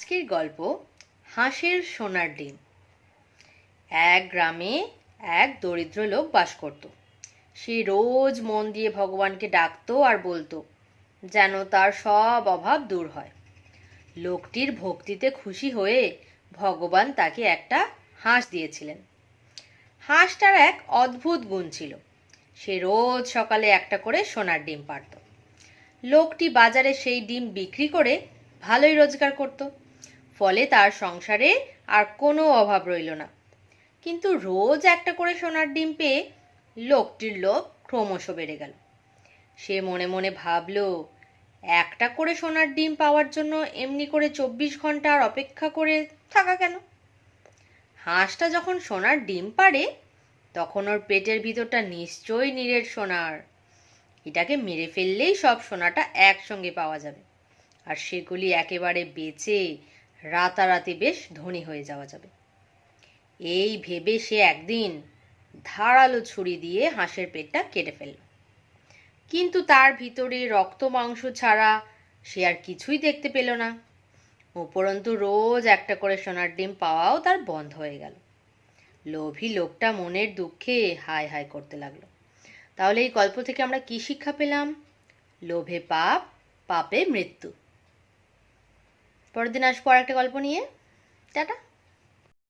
আজকের গল্প হাঁসের সোনার ডিম। এক গ্রামে এক দরিদ্র লোক বাস করত। সে রোজ মন দিয়ে ভগবানকে ডাকতো আর বলতো যেন তার সব অভাব দূর হয়। লোকটির ভক্তিতে খুশি হয়ে ভগবান তাকে একটা হাঁস দিয়েছিলেন। হাঁসটার এক অদ্ভুত গুণ ছিল। সে রোজ সকালে একটা করে সোনার ডিম পারত। লোকটি বাজারে সেই ডিম বিক্রি করে ভালোই রোজগার করত। ফলে তার সংসারে আর কোনো অভাব রইল না। কিন্তু রোজ একটা করে সোনার ডিম পেয়ে লোকটির লোভ ক্রমশ বেড়ে গেল। সে মনে মনে ভাবল, একটা করে সোনার ডিম পাওয়ার জন্য এমনি করে চব্বিশ ঘণ্টা আর অপেক্ষা করে থাকা কেন? হাঁসটা যখন সোনার ডিম পারে তখন ওর পেটের ভিতরটা নিশ্চয়ই নীরের সোনার। এটাকে মেরে ফেললেই সব সোনাটা একসঙ্গে পাওয়া যাবে। আর সেগুলি একেবারে বেচে রাতারাতি বেশ ধনী হয়ে যাওয়া যাবে। এই ভেবে সে একদিন ধারালো ছুরি দিয়ে হাঁসের পেটটা কেটে ফেলল। কিন্তু তার ভিতরে রক্ত মাংস ছাড়া সে আর কিছুই দেখতে পেল না। উপরন্তু রোজ একটা করে সোনার ডিম পাওয়াও তার বন্ধ হয়ে গেল। লোভী লোকটা মনের দুঃখে হায় হায় করতে লাগল। তাহলে এই গল্প থেকে আমরা কি শিক্ষা পেলাম? লোভে পাপ, পাপে মৃত্যু। পরের দিন আসব আর একটা গল্প নিয়ে। টাটা।